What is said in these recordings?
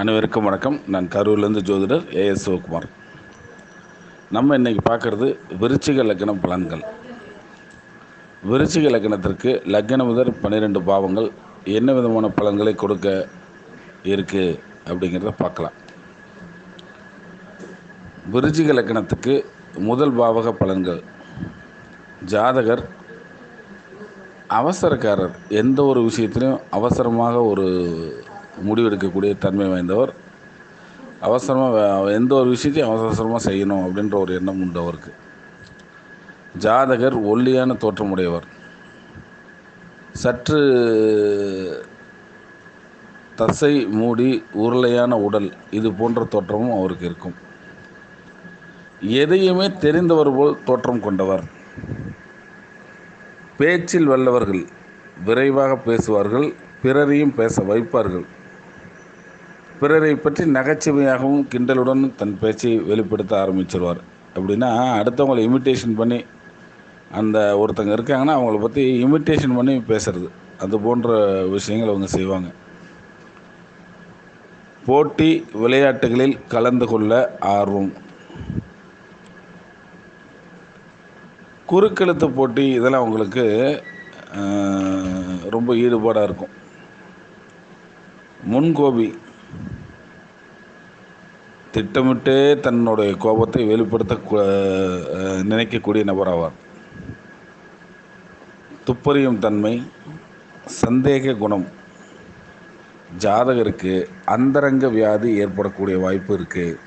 அனைவருக்கும் வணக்கம். நான் கரூர்லேருந்து ஜோதிடர் ஏஎஸ் சிவகுமார். நம்ம இன்னைக்கு பார்க்குறது விருச்சிக லக்ன பலன்கள். விருச்சிக லக்னத்திற்கு லக்ன முதல் பன்னிரெண்டு பாவங்கள் என்ன விதமான பலன்களை கொடுக்க இருக்குது அப்படிங்கிறத பார்க்கலாம். விருச்சிக லக்னத்துக்கு முதல் பாவக பலன்கள். ஜாதகர் அவசரக்காரர் எந்த ஒரு விஷயத்திலையும் அவசரமாக ஒரு முடிவெடுக்கக்கூடிய தன்மை வாய்ந்தவர். அவசரமாக எந்த ஒரு விஷயத்தையும் அவசர அவசரமாக செய்யணும் அப்படின்ற ஒரு எண்ணம் உண்டு அவருக்கு. ஜாதகர் ஒல்லியான தோற்றமுடையவர். சற்று தசை மூடி உருளையான உடல் இது போன்ற தோற்றமும் அவருக்கு இருக்கும். எதையுமே தெரிந்தவர் போல் தோற்றம் கொண்டவர். பேச்சில் வல்லவர்கள் விரைவாக பேசுவார்கள் பிறரையும் பேச வைப்பார்கள். பிறரை பற்றி நகைச்சுவையாகவும் கிண்டலுடன் தன் பேச்சை வெளிப்படுத்த ஆரம்பிச்சிருவார். அப்படின்னா அடுத்தவங்களை இமிட்டேஷன் பண்ணி அந்த ஒருத்தங்க இருக்காங்கன்னா அவங்கள பற்றி இமிட்டேஷன் பண்ணி பேசுறது. அது போன்ற விஷயங்கள் அவங்க செய்வாங்க. போட்டி விளையாட்டுகளில் கலந்து கொள்ள ஆர்வம். குறுக்கெழுத்து போட்டி இதெல்லாம் அவங்களுக்கு ரொம்ப ஈடுபாடாக இருக்கும். முன்கோபி திட்டமிட்டே தன்னுடைய கோபத்தை வெளிப்படுத்த நினைக்கக்கூடிய நபர் ஆவார். துப்பறியும் தன்மை சந்தேக குணம் ஜாதகருக்கு அந்தரங்க வியாதி ஏற்படக்கூடிய வாய்ப்பு இருக்குது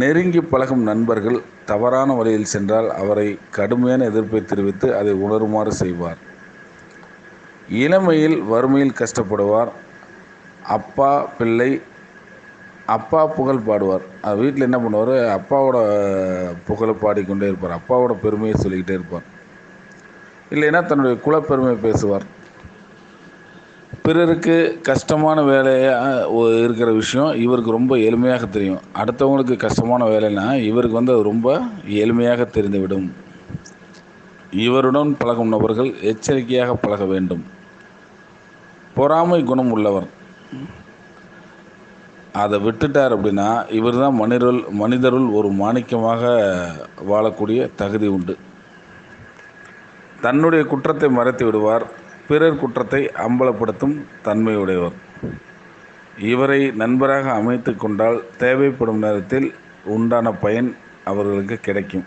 நெருங்கி பழகும் நண்பர்கள் தவறான வழியில் சென்றால் அவரை கடுமையான எதிர்ப்பை தெரிவித்து அதை உணருமாறு செய்வார். இளமையில் வறுமையில் கஷ்டப்படுவார். அப்பா பிள்ளை அப்பா புகழ் பாடுவார். வீட்டில் என்ன பண்ணுவார்? அப்பாவோட புகழை பாடிக்கொண்டே இருப்பார். அப்பாவோட பெருமையை சொல்லிக்கிட்டே இருப்பார். இல்லைன்னா தன்னுடைய குலப்பெருமை பேசுவார். பிறருக்கு கஷ்டமான வேலையாக இருக்கிற விஷயம் இவருக்கு ரொம்ப எளிமையாக தெரியும். அடுத்தவங்களுக்கு கஷ்டமான வேலைன்னா இவருக்கு வந்து அது ரொம்ப எளிமையாக தெரிந்துவிடும். இவருடன் பழகும் நபர்கள் எச்சரிக்கையாக பழக வேண்டும். பொறாமை குணம் உள்ளவர். அதை விட்டுட்டார் அப்படின்னா இவர் தான் மனிதருள் மனிதருள் ஒரு மாணிக்கமாக வாழக்கூடிய தகுதி உண்டு. தன்னுடைய குற்றத்தை மறைத்து விடுவார் பிறர் குற்றத்தை அம்பலப்படுத்தும் தன்மையுடையவர். இவரை நண்பராக அமைத்து கொண்டால் தேவைப்படும் நேரத்தில் உண்டான பயன் அவர்களுக்கு கிடைக்கும்.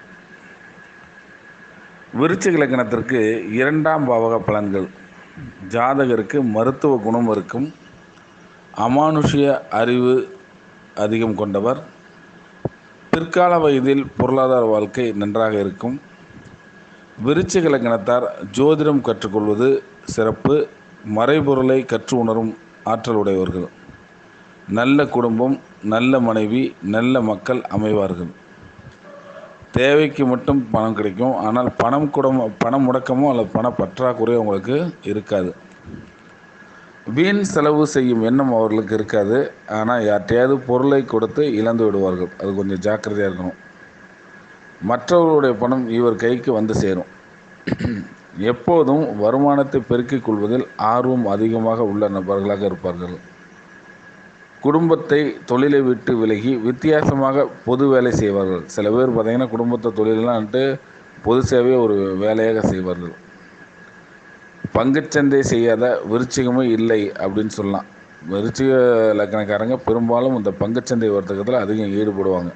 விருச்சிக இலக்கணத்திற்கு இரண்டாம் பாவக பலன்கள். ஜாதகருக்கு மருத்துவ குணம் இருக்கும் அமானுஷ்ய அறிவு அதிகம் கொண்டவர். பிற்கால வயதில் பொருளாதார வாழ்க்கை நன்றாக இருக்கும். விருச்சிக லக்கணத்தார் ஜோதிடம் கற்றுக்கொள்வது சிறப்பு. மறைபொருளை கற்று உணரும் ஆற்றல் உடையவர்கள். நல்ல குடும்பம் நல்ல மனைவி நல்ல மக்கள் அமைவார்கள். தேவைக்கு மட்டும் பணம் கிடைக்கும். ஆனால் பணம் கூட பணம் முடக்கமோ அல்லது பண பற்றாக்குறையோ அவங்களுக்கு இருக்காது. வீண் செலவு செய்யும் எண்ணம் அவர்களுக்கு இருக்காது. ஆனால் யார்கிட்டையாவது பொருளை கொடுத்து இழந்து விடுவார்கள். அது கொஞ்சம் ஜாக்கிரதையாக இருக்கணும். மற்றவர்களுடைய பணம் இவர் கைக்கு வந்து சேரும். எப்போதும் வருமானத்தை பெருக்கிக் கொள்வதில் ஆர்வம் அதிகமாக உள்ள நபர்களாக இருப்பார்கள். குடும்பத்தை தொழிலை விட்டு விலகி வித்தியாசமாக பொது வேலை செய்வார்கள். சில பேர் பார்த்திங்கன்னா குடும்பத்தை தொழிலெலாம்ட்டு பொது சேவையை ஒரு வேலையாக செய்வார்கள். பங்குச்சந்தை செய்யாத விருச்சிகமே இல்லை அப்படின்னு சொல்லலாம். விருச்சிக லக்கணக்காரங்க பெரும்பாலும் இந்த பங்குச்சந்தை வர்த்தகத்தில் அதிகம் ஈடுபடுவாங்க.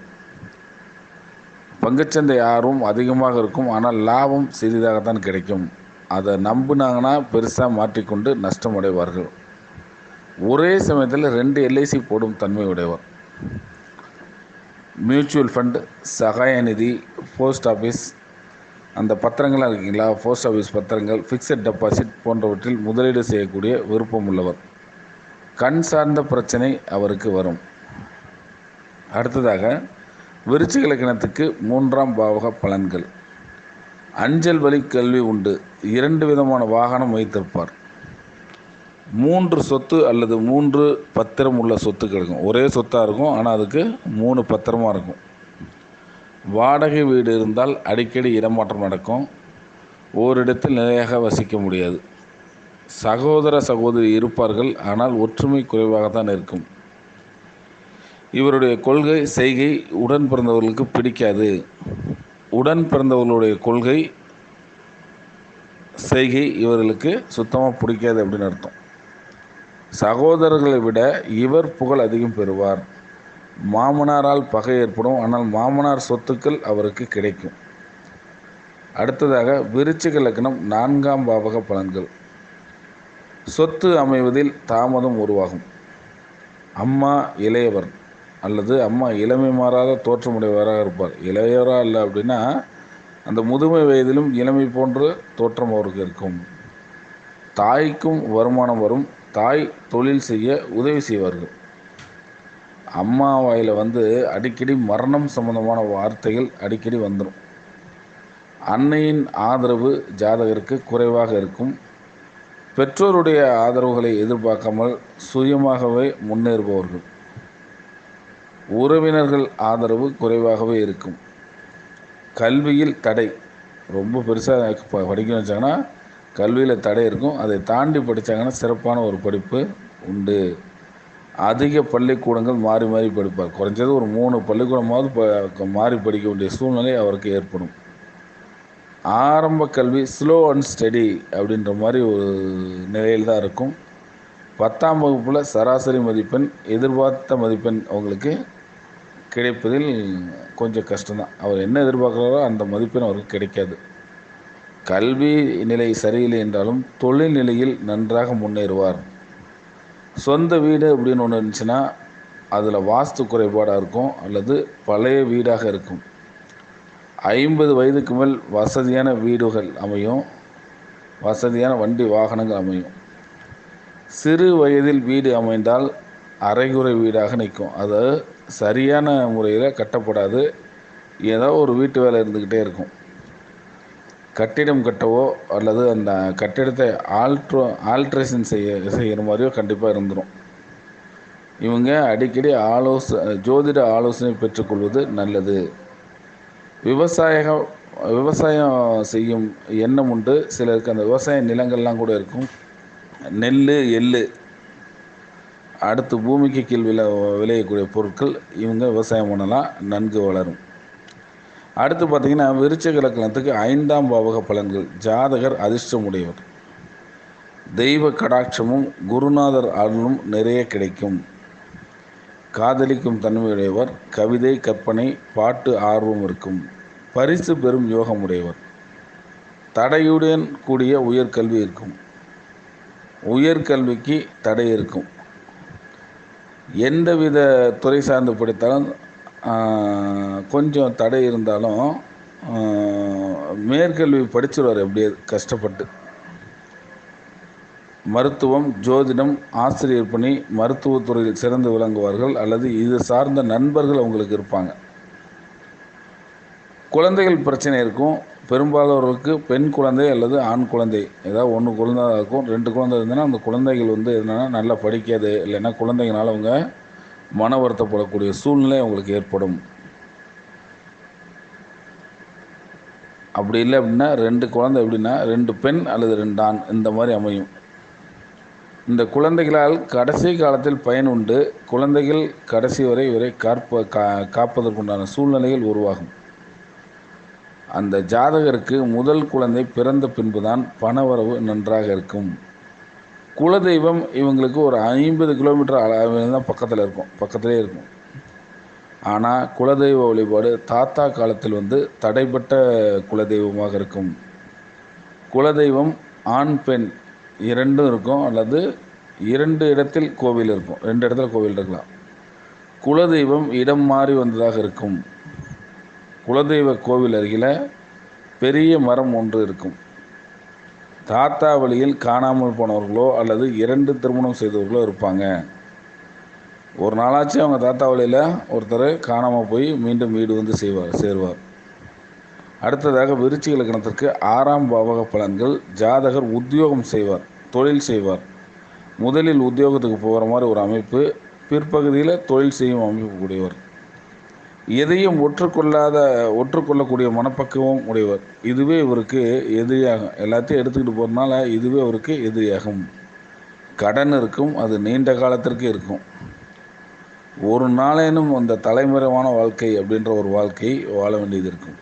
பங்குச்சந்தை ஆர்வம் அதிகமாக இருக்கும். ஆனால் லாபம் சிறிதாகத்தான் கிடைக்கும். அதை நம்பினாங்கன்னா பெருசாக மாற்றிக்கொண்டு நஷ்டம் அடைவார்கள். ஒரே சமயத்தில் ரெண்டு எல்ஐசி போடும் தன்மை உடையவர். மியூச்சுவல் ஃபண்டு சகாய நிதி போஸ்ட் ஆஃபீஸ் அந்த பத்திரங்களாக இருக்கீங்களா போஸ்ட் ஆஃபீஸ் பத்திரங்கள் ஃபிக்ஸட் டெபாசிட் போன்றவற்றில் முதலீடு செய்யக்கூடிய விருப்பம் உள்ளவர் கண் சார்ந்த பிரச்சனை அவருக்கு வரும். அடுத்ததாக விருச்சிக இலக்கணத்துக்கு மூன்றாம் பாவக பலன்கள். அஞ்சல் வழி கல்வி உண்டு. இரண்டு விதமான வாகனம் வைத்திருப்பார். மூன்று சொத்து அல்லது மூன்று பத்திரம் உள்ள சொத்து கிடைக்கும் ஒரே சொத்தாக இருக்கும் ஆனால் அதுக்கு மூணு பத்திரமாக இருக்கும். வாடகை வீடு இருந்தால் அடிக்கடி இடமாற்றம் நடக்கும். ஓரிடத்தில் நிலையாக வசிக்க முடியாது. சகோதர சகோதரி இருப்பார்கள் ஆனால் ஒற்றுமை குறைவாகத்தான் இருக்கும். இவருடைய கொள்கை செய்கை உடன் பிறந்தவர்களுக்கு பிடிக்காது. உடன் பிறந்தவர்களுடைய கொள்கை செய்கை இவர்களுக்கு சுத்தமாக பிடிக்காது அப்படின்னு அர்த்தம். சகோதரர்களை விட இவர் புகழ் அதிகம் பெறுவார். மாமனாரால் பகை ஏற்படும் ஆனால் மாமனார் சொத்துக்கள் அவருக்கு கிடைக்கும். அடுத்ததாக விருச்சிக லக்னம் நான்காம் பாவக பலன்கள். சொத்து அமைவதில் தாமதம் உருவாகும். அம்மா இளையவர் அல்லது அம்மா இளமை மாறாத தோற்றமுடையவராக இருப்பார். இளையவராக இல்லை அப்படின்னா அந்த முதுமை வயதிலும் இளமை போன்ற தோற்றம் அவருக்கு இருக்கும். தாய்க்கும் வருமானம் வரும். தாய் தொழில் செய்ய உதவி செய்வார்கள். அம்மா வாயில் வந்து அடிக்கடி மரணம் சம்பந்தமான வார்த்தைகள் அடிக்கடி வந்துடும் அன்னையின் ஆதரவு ஜாதகருக்கு குறைவாக இருக்கும். பெற்றோருடைய ஆதரவுகளை எதிர்பார்க்காமல் சுயமாகவே முன்னேறுபவர்கள். உறவினர்கள் ஆதரவு குறைவாகவே இருக்கும். கல்வியில் தடை ரொம்ப பெருசாக படிக்கணும் வச்சாங்கன்னா கல்வியில் தடை இருக்கும். அதை தாண்டி படித்தாங்கன்னா சிறப்பான ஒரு படிப்பு உண்டு. அதிக பள்ளிக்கூடங்கள் மாறி மாறி படிப்பார் குறைஞ்சது ஒரு மூணு பள்ளிக்கூடமாவது ப மாறி படிக்க வேண்டிய சூழ்நிலை அவருக்கு ஏற்படும். ஆரம்ப கல்வி ஸ்லோ அண்ட் ஸ்டடி அப்படின்ற மாதிரி ஒரு நிலையில் தான் இருக்கும். பத்தாம் வகுப்பில் சராசரி மதிப்பெண் எதிர்பார்த்த மதிப்பெண் அவங்களுக்கு கிடைப்பதில் கொஞ்சம் கஷ்டம்தான். அவர் என்ன எதிர்பார்க்குறாரோ அந்த மதிப்பெண் அவருக்கு கிடைக்காது. கல்வி நிலை சரியில்லை என்றாலும் தொழில் நிலையில் நன்றாக முன்னேறுவார். சொந்த வீடு அப்படின்னு ஒன்று இருந்துச்சுன்னா அதில் வாஸ்து குறைபாடாக இருக்கும் அல்லது பழைய வீடாக இருக்கும். ஐம்பது வயதுக்கு மேல் வசதியான வீடுகள் அமையும் வசதியான வண்டி வாகனங்கள் அமையும். சிறு வயதில் வீடு அமைந்தால் அரைகுறை வீடாக நிற்கும். அது சரியான முறையில் கட்டப்படாது. ஏதோ ஒரு வீட்டு வேலை இருந்துக்கிட்டே இருக்கும். கட்டிடம் கட்டவோ அல்லது அந்த கட்டிடத்தை ஆல்ட்ரோ ஆல்ட்ரேஷன் செய்ய செய்கிற மாதிரியோ கண்டிப்பாக இருந்துடும் இவங்க அடிக்கடி ஆலோச ஜோதிட ஆலோசனை பெற்றுக்கொள்வது நல்லது. விவசாய விவசாயம் செய்யும் எண்ணம் உண்டு. சிலருக்கு அந்த விவசாய நிலங்கள்லாம் கூட இருக்கும். நெல் எள் அடுத்து பூமிக்கு கீழ் விளை விளையக்கூடிய பொருட்கள் இவங்க விவசாயம் பண்ணலாம் நன்கு வளரும். அடுத்து பார்த்திங்கன்னா விருச்சிக லக்னத்துக்கு ஐந்தாம் பாவக பலன்கள். ஜாதகர் அதிர்ஷ்டமுடையவர். தெய்வ கடாட்சமும் குருநாதர் அருளும் நிறைய கிடைக்கும். காதலிக்கும் தன்மையுடையவர் கவிதை கற்பனை பாட்டு ஆர்வம் இருக்கும். பரிசு பெறும் யோகமுடையவர். தடையுடன் கூடிய உயர்கல்வி இருக்கும். உயர்கல்விக்கு தடை இருக்கும். எந்தவித துறை சார்ந்து படித்தாலும் கொஞ்சம் தடை இருந்தாலும் மேற்கல்வி படிச்சிருவார் எப்படியே கஷ்டப்பட்டு. மருத்துவம் ஜோதிடம் ஆசிரியர் பணி மருத்துவத்துறையில் சிறந்து விளங்குவார்கள் அல்லது இது சார்ந்த நண்பர்கள் அவங்களுக்கு இருப்பாங்க. குழந்தைகள் பிரச்சனை இருக்கும். பெரும்பாலோருக்கு பெண் குழந்தை அல்லது ஆண் குழந்தை. ஏதாவது ஒன்று குழந்தை இருக்கும் ரெண்டு குழந்தை இருந்ததுன்னா அந்த குழந்தைகள் வந்து என்னென்னா நல்லா படிக்காது இல்லைன்னா குழந்தைங்கனால அவங்க மன வருத்தப்படக்கூடிய சூழ்நிலை அவங்களுக்கு ஏற்படும். அப்படி இல்லை அப்படின்னா ரெண்டு குழந்தை எப்படின்னா ரெண்டு பெண் அல்லது ரெண்டு ஆண் இந்த மாதிரி அமையும். இந்த குழந்தைகளால் கடைசி காலத்தில் பயன் உண்டு. குழந்தைகள் கடைசி வரை இவரை காப்ப கா காப்பதற்குண்டான சூழ்நிலைகள் உருவாகும். அந்த ஜாதகருக்கு முதல் குழந்தை பிறந்த பின்புதான் பணவரவு நன்றாக இருக்கும். குலதெய்வம் இவங்களுக்கு ஒரு ஐம்பது கிலோமீட்டர் அளவில் தான் பக்கத்தில் இருக்கும். பக்கத்துலேயே இருக்கும். ஆனால் குலதெய்வ வழிபாடு தாத்தா காலத்தில் வந்து தடைப்பட்ட குலதெய்வமாக இருக்கும். குலதெய்வம் ஆண் பெண் இரண்டும் இருக்கும். அல்லது இரண்டு இடத்தில் கோவில் இருக்கும். ரெண்டு இடத்துல கோவில் இருக்கலாம். குலதெய்வம் இடம் மாறி வந்ததாக இருக்கும். குலதெய்வ கோவில் அருகில் பெரிய மரம் ஒன்று இருக்கும். தாத்தா வழியில் காணாமல் போனவர்களோ அல்லது இரண்டு திருமணம் செய்தவர்களோ இருப்பாங்க. ஒரு நாளாச்சும் அவங்க தாத்தா வழியில் ஒருத்தர் காணாமல் போய் மீண்டும் வீடு வந்து செய்வார் சேருவார். அடுத்ததாக விருச்சிக லக்னத்திற்கு ஆறாம் பாவக பலன்கள் ஜாதகர் உத்தியோகம் செய்வார் தொழில் செய்வார். முதலில் உத்தியோகத்துக்கு போகிற மாதிரி ஒரு அமைப்பு பிற்பகுதியில் தொழில் செய்யும் அமைப்பு கூடியவர். எதையும் ஒற்றுக்கொள்ளாத ஒற்றுக்கொள்ளக்கூடிய மனப்பக்குவம் உடையவர். இதுவே இவருக்கு எதிரியாகும். எல்லாத்தையும் எடுத்துக்கிட்டு போகிறதுனால இதுவே அவருக்கு எதிரியாகும். கடன் இருக்கும் அது நீண்ட காலத்திற்கு இருக்கும். ஒரு நாளேனும் அந்த தலைமறைவான வாழ்க்கை அப்படின்ற ஒரு வாழ்க்கை வாழ வேண்டியது இருக்கும்.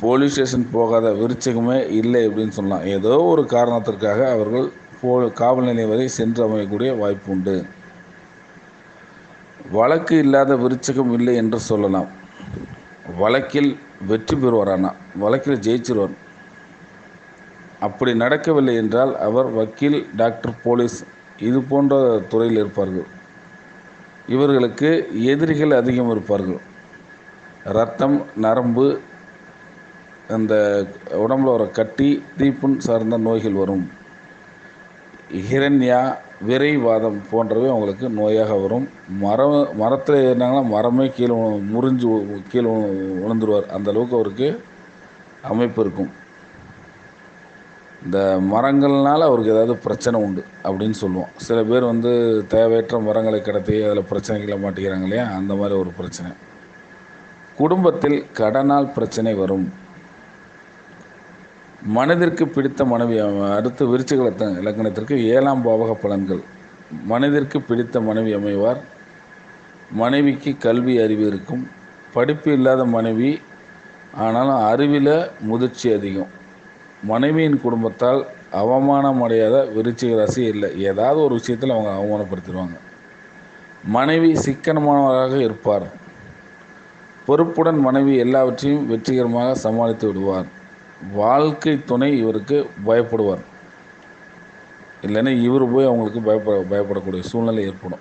போலீஸ் ஸ்டேஷன் போகாத விருச்சகமே இல்லை அப்படின்னு சொல்லலாம். ஏதோ ஒரு காரணத்திற்காக அவர்கள் போ காவல் நிலையம் வரை சென்று அமையக்கூடிய வாய்ப்பு உண்டு. வழக்கு இல்லாத விருச்சகம் இல்லை என்று சொல்லலாம். வழக்கில் வெற்றி பெறுவார் ஆனால் வழக்கில் ஜெயிச்சிருவார் அப்படி நடக்கவில்லை என்றால் அவர் வக்கீல் டாக்டர் போலீஸ் இது போன்ற துறையில் இருப்பார்கள். இவர்களுக்கு எதிரிகள் அதிகம் இருப்பார்கள். ரத்தம் நரம்பு அந்த உடம்புல வர கட்டி தீப்புண் சார்ந்த நோய்கள் வரும். ஹிரண்யா விரைவாதம் போன்றவை அவங்களுக்கு நோயாக வரும். மரம் மரத்தில் ஏறினாங்கன்னா மரமே கீழே முறிஞ்சு கீழே விழுந்துருவார் அந்த அளவுக்கு அவருக்கு அமைப்பு இருக்கும். இந்த மரங்கள்னால் அவருக்கு ஏதாவது பிரச்சனை உண்டு அப்படின்னு சொல்லுவோம். சில பேர் வந்து தேவையற்ற மரங்களை கடத்தி அதில் பிரச்சனைகளை மாட்டிக்கிறாங்க இல்லையா? அந்த மாதிரி ஒரு பிரச்சனை. குடும்பத்தில் கடனால் பிரச்சனை வரும். மனதிற்கு பிடித்த மனைவி அடுத்து விருச்சிக இலக்கணத்திற்கு ஏழாம் பாவக பலன்கள். மனதிற்கு பிடித்த மனைவி அமைவார். மனைவிக்கு கல்வி அறிவு இருக்கும். படிப்பு இல்லாத மனைவி ஆனாலும் அறிவில் முதிர்ச்சி அதிகம். மனைவியின் குடும்பத்தால் அவமானம் அடையாத விருச்சிக ராசி இல்லை. ஏதாவது ஒரு விஷயத்தில் அவங்க அவமானப்படுத்திடுவாங்க. மனைவி சிக்கனமானவராக இருப்பார். பொறுப்புடன் மனைவி எல்லாவற்றையும் வெற்றிகரமாக சமாளித்து விடுவார். வாழ்க்கை துணை இவருக்கு பயப்படுவார். இல்லைன்னா இவர் போய் அவங்களுக்கு பயப்பட பயப்படக்கூடிய சூழ்நிலை ஏற்படும்.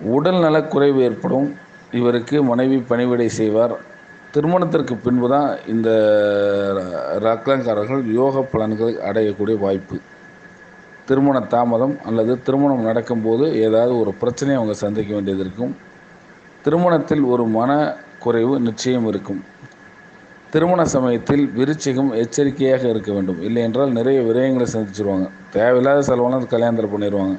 உடல் நலக்குறைவு ஏற்படும். இவருக்கு மனைவி பணிவிடை செய்வார். திருமணத்திற்கு பின்பு தான் இந்த ரக்லங்காரர்கள் யோக பலன்களை அடையக்கூடிய வாய்ப்பு. திருமண தாமதம் அல்லது திருமணம் நடக்கும்போது ஏதாவது ஒரு பிரச்சனையை அவங்க சந்திக்க வேண்டியது இருக்கும். திருமணத்தில் ஒரு மன குறைவு நிச்சயம் இருக்கும். திருமண சமயத்தில் விருச்சிகம் எச்சரிக்கையாக இருக்க வேண்டும். இல்லை என்றால் நிறைய விரயங்களை சந்திச்சிருவாங்க. தேவையில்லாத செலவெல்லாம் கல்யாணத்தில் பண்ணிடுவாங்க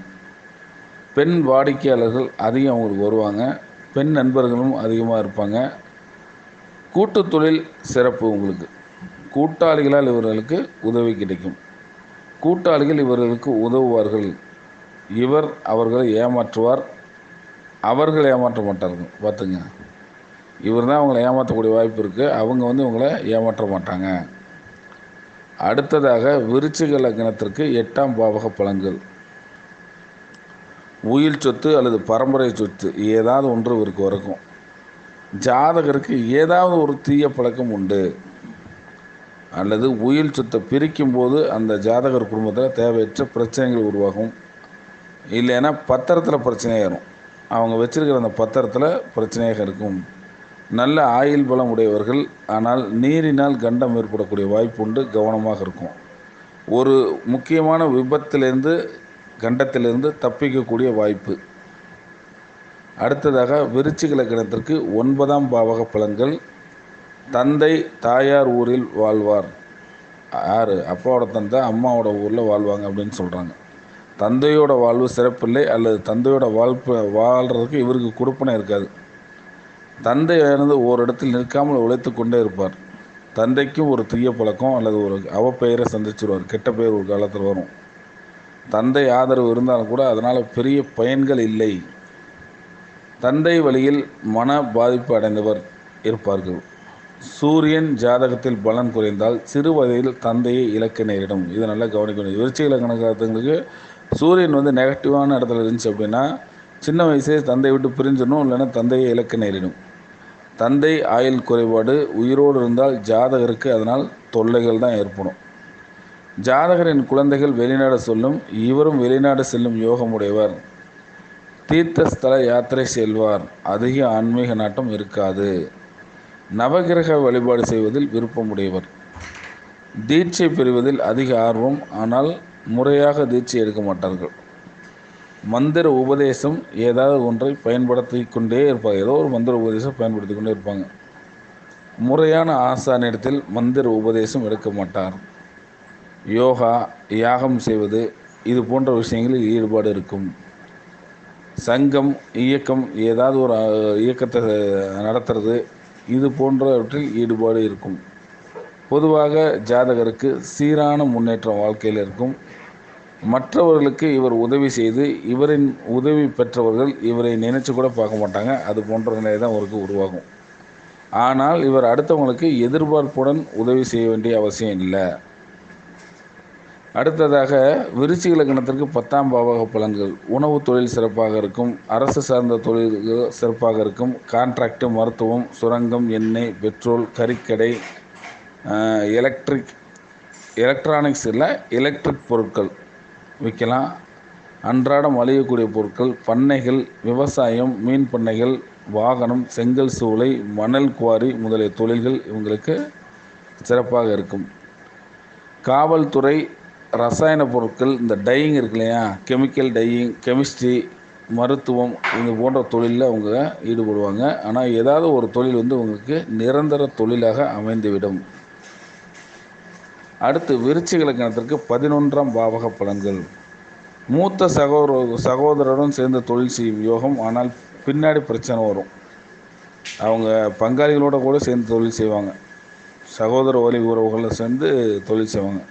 பெண் வாடிக்கையாளர்கள் அதிகம் அவங்களுக்கு வருவாங்க. பெண் நண்பர்களும் அதிகமாக இருப்பாங்க. கூட்டு தொழில் சிறப்பு உங்களுக்கு. கூட்டாளிகளால் இவர்களுக்கு உதவி கிடைக்கும். கூட்டாளிகள் இவர்களுக்கு உதவுவார்கள். இவர் அவர்களை ஏமாற்றுவார். அவர்கள் ஏமாற்ற மாட்டார்கள். பார்த்துங்க. இவர் தான் அவங்கள ஏமாற்றக்கூடிய வாய்ப்பு இருக்குது அவங்க வந்து இவங்களை ஏமாற்ற மாட்டாங்க. அடுத்ததாக விருச்சிக லக்னத்திற்கு எட்டாம் பாவக பலன்கள். உயிர் சொத்து அல்லது பரம்பரை சொத்து ஏதாவது ஒன்று இவருக்கு வரைக்கும் ஜாதகருக்கு ஏதாவது ஒரு தீய பழக்கம் உண்டு. அல்லது உயிர் சொத்தை பிரிக்கும் போது அந்த ஜாதகர் குடும்பத்தில் தேவையற்ற பிரச்சனைகள் உருவாகும். இல்லைன்னா பத்திரத்தில் பிரச்சனையாக இருக்கும் அவங்க வச்சுருக்கிற அந்த பத்திரத்தில் பிரச்சனையாக இருக்கும். நல்ல ஆயுள் பலம் உடையவர்கள் ஆனால் நீரினால் கண்டம் ஏற்படக்கூடிய வாய்ப்பு உண்டு கவனமாக இருக்கும். ஒரு முக்கியமான விபத்திலிருந்து கண்டத்திலிருந்து தப்பிக்கக்கூடிய வாய்ப்பு. அடுத்ததாக விருச்சிக லக்கணத்திற்கு ஒன்பதாம் பாவக பலன்கள். தந்தை தாயார் ஊரில் வாழ்வார். யார்? அப்பாவோட தந்தை அம்மாவோட ஊரில் வாழ்வாங்க அப்படின்னு சொல்கிறாங்க தந்தையோட வாழ்வு சிறப்பில்லை அல்லது தந்தையோட வாழ்ப்பு வாழ்கிறதுக்கு இவருக்கு கொடுப்பனை இருக்காது. தந்தையானது இழந்து ஓரிடத்தில் நிற்காமல் உழைத்து கொண்டே இருப்பார். தந்தைக்கும் ஒரு தீய பழக்கம் அல்லது ஒரு அவப்பெயரை சந்திச்சிருவார். கெட்ட பெயர் ஒரு காலத்தில் வரும். தந்தை ஆதரவு இருந்தாலும் கூட அதனால் பெரிய பயன்கள் இல்லை. தந்தை வழியில் மன பாதிப்பு அடைந்தவர் இருப்பார்கள். சூரியன் ஜாதகத்தில் பலன் குறைந்தால் சிறு வயதில் தந்தையை இலக்க நேரிடும். இதை நல்லா கவனிக்க வேண்டியது விருச்சிக சூரியன் வந்து நெகட்டிவான இடத்துல இருந்துச்சு அப்படின்னா சின்ன வயசே தந்தை விட்டு பிரிஞ்சிடணும் இல்லைன்னா தந்தையை இலக்க நேரிடும். தந்தை ஆயுள் குறைபாடு உயிரோடு இருந்தால் ஜாதகருக்கு அதனால் தொல்லைகள் தான் ஏற்படும். ஜாதகரின் குழந்தைகள் வெளிநாடு சொல்லும் இவரும் வெளிநாடு செல்லும் யோகமுடையவர் தீர்த்தஸ்தல யாத்திரை செல்வார் அதிக ஆன்மீக நாட்டம் இருக்காது. நவகிரக வழிபாடு செய்வதில் விருப்பமுடையவர். தீட்சை பெறுவதில் அதிக ஆர்வம் ஆனால் முறையாக தீட்சை எடுக்க மாட்டார்கள். மந்திர உபதேசம் ஏதாவது ஒன்றை பயன்படுத்தி கொண்டே இருப்பாங்க. ஏதோ ஒரு மந்திர உபதேசம் பயன்படுத்தி கொண்டே இருப்பாங்க. முறையான ஆசானிடத்தில் மந்திர உபதேசம் எடுக்க மாட்டார். யோகா யாகம் செய்வது இது போன்ற விஷயங்களில் ஈடுபாடு இருக்கும். சங்கம் இயக்கம் ஏதாவது ஒரு இயக்கத்தை நடத்துறது இது போன்றவற்றில் ஈடுபாடு இருக்கும். பொதுவாக ஜாதகருக்கு சீரான முன்னேற்றம் வாழ்க்கையில் இருக்கும். மற்றவர்களுக்கு இவர் உதவி செய்து இவரின் உதவி பெற்றவர்கள் இவரை நினைச்சு கூட பார்க்க மாட்டாங்க. அது போன்ற நிலை தான் அவருக்கு உருவாகும். ஆனால் இவர் அடுத்தவங்களுக்கு எதிர்பார்ப்புடன் உதவி செய்ய வேண்டிய அவசியம் இல்லை. அடுத்ததாக விருச்சிக லக்னத்திற்கு பத்தாம் பாவக பலன்கள். உணவு தொழில் சிறப்பாக இருக்கும் அரசு சார்ந்த தொழில்கள் சிறப்பாக இருக்கும் கான்ட்ராக்டு மருத்துவம் சுரங்கம் எண்ணெய் பெட்ரோல் கறிக்கடை எலக்ட்ரிக் எலக்ட்ரானிக்ஸ் இல்லை எலக்ட்ரிக் பொருட்கள். விற்கலாம் அன்றாடம் அழியக்கூடிய பொருட்கள் பண்ணைகள் விவசாயம் மீன் பண்ணைகள் வாகனம் செங்கல் சூளை மணல் குவாரி முதலிய தொழில்கள் இவங்களுக்கு சிறப்பாக இருக்கும். காவல்துறை ரசாயன பொருட்கள் இந்த டையிங் இருக்கு இல்லையா? கெமிக்கல் டையிங் கெமிஸ்ட்ரி மருத்துவம் இது போன்ற தொழிலில் அவங்க ஈடுபடுவாங்க. ஆனால் ஏதாவது ஒரு தொழில் வந்து உங்களுக்கு நிரந்தர தொழிலாக அமைந்துவிடும். அடுத்து விருச்சிக லக்னத்திற்கு பதினொன்றாம் பாவக பலன்கள். மூத்த சகோதர சகோதரருடன் சேர்ந்து தொழில் செய்யும் யோகம் ஆனால் பின்னாடி பிரச்சனை வரும். அவங்க பங்காளிகளோட கூட சேர்ந்து தொழில் செய்வாங்க. சகோதர வழி உறவுகளை சேர்ந்து தொழில் செய்வாங்க.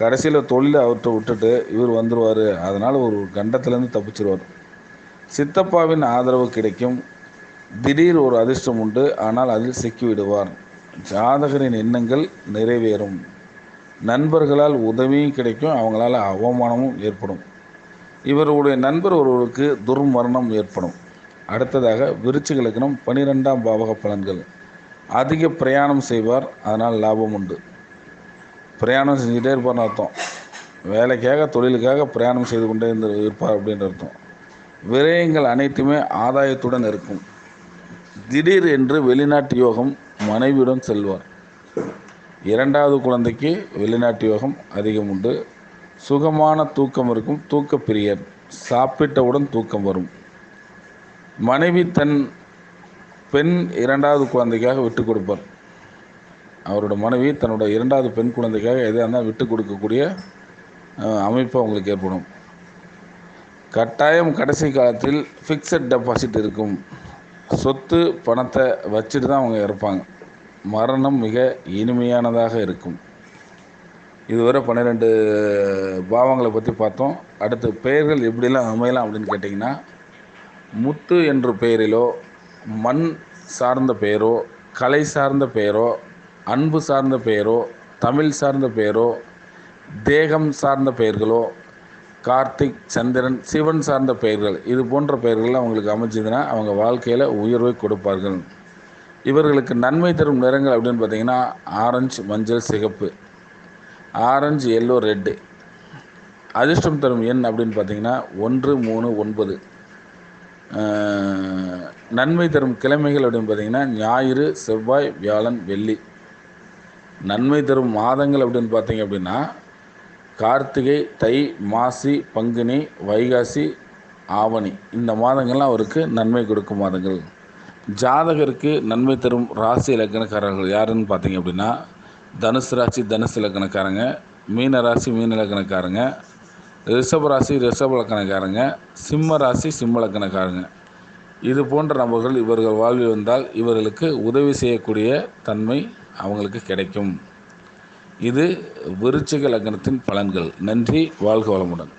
கடைசியில் தொழிலை அவர்கிட்ட விட்டுட்டு இவர் வந்துடுவார் அதனால் ஒரு கண்டத்துலேருந்து தப்பிச்சிருவார். சித்தப்பாவின் ஆதரவு கிடைக்கும். திடீர் ஒரு அதிர்ஷ்டம் உண்டு. ஆனால் அதில் சிக்கிவிடுவார் ஜாதகரின் எண்ணங்கள் நிறைவேறும். நண்பர்களால் உதவியும் கிடைக்கும் அவங்களால் அவமானமும் ஏற்படும். இவருடைய நண்பர் ஒருவருக்கு துர்மரணம் ஏற்படும். அடுத்ததாக விருச்சிக லக்னம் பனிரெண்டாம் பாவக பலன்கள். அதிக பிரயாணம் செய்வார் அதனால் லாபம் உண்டு. பிரயாணம் செஞ்சுட்டே இருப்பார்னு அர்த்தம். வேலைக்காக தொழிலுக்காக பிரயாணம் செய்து கொண்டே இருந்து இருப்பார் அப்படின்ற அர்த்தம். விரயங்கள் அனைத்துமே ஆதாயத்துடன் இருக்கும். திடீர் என்று வெளிநாட்டு யோகம் மனைவியுடன் செல்வார். இரண்டாவது குழந்தைக்கு வெளிநாட்டு யோகம் அதிகம் உண்டு. சுகமான தூக்கம் இருக்கும். தூக்க பிரியர் சாப்பிட்டவுடன் தூக்கம் வரும். மனைவி தன் பெண் இரண்டாவது குழந்தைக்காக விட்டு கொடுப்பார். அவரோட மனைவி தன்னோட இரண்டாவது பெண் குழந்தைக்காக எதாக இருந்தால் விட்டு கொடுக்கக்கூடிய அமைப்பு அவங்களுக்கு ஏற்படும். கட்டாயம் கடைசி காலத்தில் ஃபிக்ஸட் டெபாசிட் இருக்கும். சொத்து பணத்தை வச்சுட்டு தான் அவங்க இறப்பாங்க. மரணம் மிக இனிமையானதாக இருக்கும். இதுவரை பன்னிரெண்டு பாவங்களை பற்றி பார்த்தோம். அடுத்து பெயர்கள் எப்படிலாம் அமையலாம் அப்படின்னு கேட்டிங்கன்னா முத்து என்ற பெயரிலோ மண் சார்ந்த பெயரோ கலை சார்ந்த பெயரோ அன்பு சார்ந்த பெயரோ தமிழ் சார்ந்த பெயரோ தேகம் சார்ந்த பெயர்களோ கார்த்திக் சந்திரன் சிவன் சார்ந்த பெயர்கள் இது போன்ற பெயர்கள் அவங்களுக்கு அமைச்சதுன்னா அவங்க வாழ்க்கையில் உயர்வை கொடுப்பார்கள். இவர்களுக்கு நன்மை தரும் நிறங்கள் அப்படின்னு பார்த்தீங்கன்னா ஆரஞ்சு மஞ்சள் சிகப்பு. ஆரஞ்சு எல்லோ ரெட்டு அதிர்ஷ்டம் தரும் எண் அப்படின்னு பார்த்தீங்கன்னா ஒன்று மூணு ஒன்பது. நன்மை தரும் கிழமைகள் அப்படின்னு பார்த்தீங்கன்னா ஞாயிறு செவ்வாய் வியாழன் வெள்ளி. நன்மை தரும் மாதங்கள் அப்படின்னு பார்த்தீங்க அப்படின்னா கார்த்திகை தை மாசி பங்குனி வைகாசி ஆவணி. இந்த மாதங்கள்லாம் அவருக்கு நன்மை கொடுக்கும் மாதங்கள். ஜாதகருக்கு நன்மை தரும் ராசி இலக்கணக்காரர்கள் யாருன்னு பார்த்தீங்க அப்படின்னா தனுசு ராசி தனுசு இலக்கணக்காரங்க மீன ராசி மீன இலக்கணக்காரங்க ரிஷப ராசி ரிஷப இலக்கணக்காரங்க சிம்ம ராசி சிம்ம இலக்கணக்காரங்க. இது போன்ற நபர்கள் இவர்கள் வாழ்வில் வந்தால் இவர்களுக்கு உதவி செய்யக்கூடிய தன்மை அவங்களுக்கு கிடைக்கும். இது விருச்சிக லக்னத்தின் பலன்கள். நன்றி வாழ்க வளமுடன்.